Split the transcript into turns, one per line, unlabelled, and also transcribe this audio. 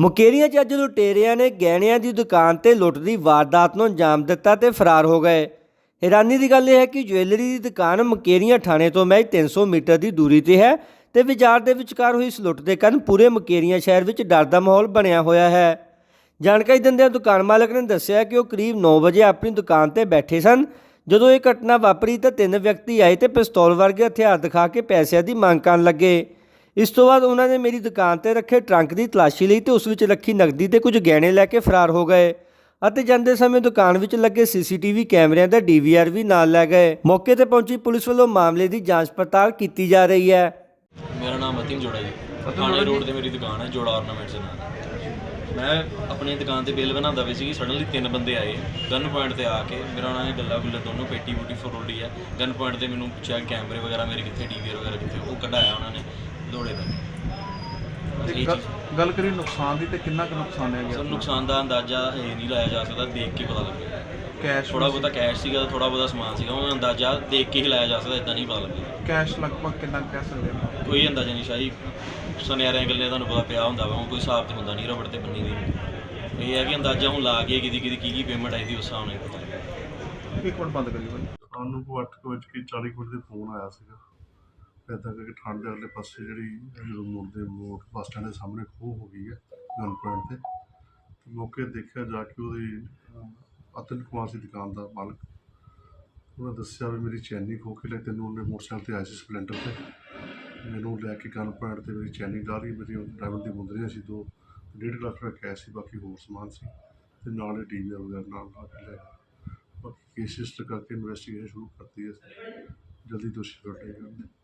ਮੁਕੇਰੀਆਂ 'ਚ ਅੱਜ ਲੁਟੇਰਿਆਂ ਨੇ ਗਹਿਣਿਆਂ ਦੀ ਦੁਕਾਨ ਤੇ ਲੁੱਟ ਦੀ ਵਾਰਦਾਤ ਨੂੰ ਅੰਜਾਮ ਦਿੱਤਾ ਤੇ ਫਰਾਰ ਹੋ ਗਏ। ਹੈਰਾਨੀ ਦੀ ਗੱਲ ਇਹ ਹੈ ਕਿ ਜੁਐਲਰੀ ਦੀ ਦੁਕਾਨ ਮੁਕੇਰੀਆਂ ਥਾਣੇ ਤੋਂ ਮਹਿਜ 300 ਮੀਟਰ ਦੀ ਦੂਰੀ ਤੇ ਹੈ ਤੇ ਬਾਜ਼ਾਰ ਦੇ ਵਿਚਕਾਰ ਹੋਈ ਇਸ ਲੁੱਟ ਦੇ ਕਾਰਨ ਪੂਰੇ ਮੁਕੇਰੀਆਂ ਸ਼ਹਿਰ ਵਿੱਚ ਡਰ ਦਾ ਮਾਹੌਲ ਬਣਿਆ ਹੋਇਆ ਹੈ। ਜਾਣਕਾਰੀ ਦਿੰਦਿਆਂ ਦੁਕਾਨ ਮਾਲਕ ਨੇ ਦੱਸਿਆ ਕਿ ਉਹ ਕਰੀਬ 9 ਵਜੇ ਆਪਣੀ ਦੁਕਾਨ ਤੇ ਬੈਠੇ ਸਨ। ਜਦੋਂ ਇਹ ਘਟਨਾ ਵਾਪਰੀ ਤਾਂ ਤਿੰਨ ਵਿਅਕਤੀ ਆਏ ਤੇ ਪਿਸਤੌਲ ਵਰਗੇ ਹਥਿਆਰ ਦਿਖਾ ਕੇ ਪੈਸਿਆਂ ਦੀ ਮੰਗ ਕਰਨ ਲੱਗੇ। ਇਸ ਤੋਂ ਬਾਅਦ ਉਹਨਾਂ ਨੇ ਮੇਰੀ ਦੁਕਾਨ ਤੇ ਰੱਖੇ ਟਰੰਕ ਦੀ ਤਲਾਸ਼ੀ ਲਈ ਤੇ ਉਸ ਵਿੱਚ ਰੱਖੀ ਨਕਦੀ ਤੇ ਕੁਝ ਗਹਿਣੇ ਲੈ ਕੇ ਫਰਾਰ ਹੋ ਗਏ ਅਤੇ ਜਾਂਦੇ ਸਮੇਂ ਦੁਕਾਨ ਵਿੱਚ ਲੱਗੇ ਸੀਸੀਟੀਵੀ ਕੈਮਰਿਆਂ ਦਾ ਡੀਵੀਆਰ ਵੀ ਨਾਲ ਲੈ ਗਏ। ਮੌਕੇ ਤੇ ਪਹੁੰਚੀ ਪੁਲਿਸ ਵੱਲੋਂ ਮਾਮਲੇ ਦੀ ਜਾਂਚ ਪੜਤਾਲ ਕੀਤੀ ਜਾ ਰਹੀ ਹੈ।
ਮੇਰਾ ਨਾਮ ਅਤਿਨ ਜੋੜਾ ਜੀ। ਥਾਣੇ ਰੋਡ ਤੇ ਮੇਰੀ ਦੁਕਾਨ ਹੈ ਜੋੜਾ ਆਰਨਾਮੈਂਟਸ ਦੇ ਨਾਲ। ਮੈਂ ਆਪਣੀ ਦੁਕਾਨ ਤੇ ਬਿੱਲ ਬਣਾਉਂਦਾ ਵੀ ਸੀ ਸਡਨਲੀ ਤਿੰਨ ਬੰਦੇ ਆਏ। ਗਨ ਪੁਆਇੰਟ ਤੇ ਆ ਕੇ ਮੇਰਾ ਉਹਨਾਂ ਨੇ ਗੱਲਾਂ ਗੁੱਲਾਂ ਦੋਨੋਂ ਪੇਟੀ ਬੂਟੀ ਫਰੋਲੀ ਹੈ ਗਨ ਪੁਆਇੰਟ ਤੇ ਮੈਨੂੰ ਪੁੱਛਿਆ ਕੈਮਰੇ ਵਗੈਰਾ ਮੇਰੇ ਕਿੱਥੇ ਡੀਵੀਆਰ ਵਗੈਰਾ ਕਿੱਥੇ ਉਹ ਕਢਾਇਆ ਉਹਨਾਂ ਨੇ। ਦੌੜੇ ਦਾ।
ਤੇ
ਇਹ
ਗੱਲ-
ਚੀਜ਼।
ਗੱਲ ਕਰੀ ਨੁਕਸਾਨ ਦੀ ਤੇ ਕਿੰਨਾ ਕੁ ਨੁਕਸਾਨ ਹੈ
ਸਰ
ਗਿਆ
ਨੁਕਸਾਨ ਦਾ ਅੰਦਾਜ਼ਾ ਇਹ ਨਹੀਂ ਲਾਇਆ ਜਾ ਸਕਦਾ ਦੇਖ ਕੇ ਪਤਾ ਲੱਗੇਗਾ।
ਕੈਸ਼
ਥੋੜਾ ਬਹੁਤਾ ਕੈਸ਼ ਸੀਗਾ ਥੋੜਾ ਬਹੁਤਾ ਸਮਾਨ ਸੀਗਾ ਉਹ ਅੰਦਾਜ਼ਾ ਦੇਖ ਕੇ ਹੀ ਲਾਇਆ ਜਾ ਸਕਦਾ ਇਦਾਂ ਨਹੀਂ ਪਤਾ ਲੱਗੇਗਾ।
ਕੈਸ਼ ਲਗਭਗ ਕਿੰਨਾ ਕੁ ਕਹਿ ਸਕਦੇ ਹਾਂ?
ਕੋਈ ਅੰਦਾਜ਼ਾ ਨਹੀਂ ਸ਼ਾਹੀ। ਸੁਨਿਆਰਿਆਂ ਗੱਲੇ ਤੁਹਾਨੂੰ ਪਤਾ ਪਿਆ ਹੁੰਦਾ ਵਾ ਹੁਣ ਕੋਈ ਹਿਸਾਬ ਤੇ ਹੁੰਦਾ ਨਹੀਂ ਰਬੜ ਤੇ ਬੰਨੀ ਦੀ। ਇਹ ਹੈ ਕਿ ਅੰਦਾਜ਼ਾ ਹੁਣ ਲਾ ਕੇ ਕਿਹਦੀ ਕਿਹਦੀ ਕੀ ਕੀ ਪੇਮੈਂਟ ਆਈ ਦੀ ਉਸ ਹਿਸਾਬ ਨਾਲ ਹੀ ਪਤਾ ਲੱਗੇਗਾ।
ਇੱਕ ਮਿੰਟ ਬੰਦ ਕਰੀ ਬਾਈ।
ਸਾਨੂੰ ਕੋ 8 ਵਜੇ ਕੇ 40 ਮਿੰਟ ਦੇ ਫੋਨ ਆਇਆ ਸੀਗਾ। ਇੱਦਾਂ ਕਰਕੇ ਠੰਡ ਦੇ ਅਗਲੇ ਪਾਸੇ ਜਿਹੜੀ ਜਦੋਂ ਮੋੜ ਦੇ ਮੋੜ ਬੱਸ ਸਟੈਂਡ ਦੇ ਸਾਹਮਣੇ ਖੋਹ ਹੋ ਗਈ ਹੈ ਗਨ ਪੁਆਇੰਟ ਤੇ। ਤੇ ਮੌਕੇ ਦੇਖਿਆ ਜਾ ਕੇ ਉਹਦੀ ਅਤਨ ਕੁਮਾਰ ਸੀ ਦੁਕਾਨ ਦਾ ਮਾਲਕ। ਉਹਨੇ ਦੱਸਿਆ ਵੀ ਮੇਰੀ ਚੈਨੀ ਖੋ ਕੇ ਲੈ ਤੈਨੂੰ ਉਹਨੇ ਮੋਟਰਸਾਈਕਲ ਤੇ ਆਇਆ ਸੀ ਸਪਲੈਂਡਰ ਤੇ। ਮੈਨੂੰ ਲੈ ਕੇ ਗਨ ਪੁਆਇੰਟ ਤੇ ਮੇਰੀ ਚੈਨੀ ਡਾਲੀ ਮੇਰੀ ਡਰਾਈਵਰ ਦੀ ਮੁੰਦਰੀਆਂ ਸੀ, ਦੋ, ਡੇਢ ਕੁ ਲੱਖ ਰੁਪਏ ਕੈਸ਼ ਸੀ, ਬਾਕੀ ਹੋਰ ਸਮਾਨ ਸੀ। ਤੇ ਨਾਲ ਹੀ ਡੀਵੀਆਰ ਵਗੈਰਾ ਨਾਲ ਲਾ ਕੇ ਲੈ ਬਾਕੀ ਕੇਸਿਸ ਕਰਕੇ ਇਨਵੈਸਟੀਗੇਸ਼ਨ ਸ਼ੁਰੂ ਕਰਤੀ ਹੈ। ਜਲਦੀ ਦੋਸ਼ੀ ਫੜੇ ਜਾਣਗੇ।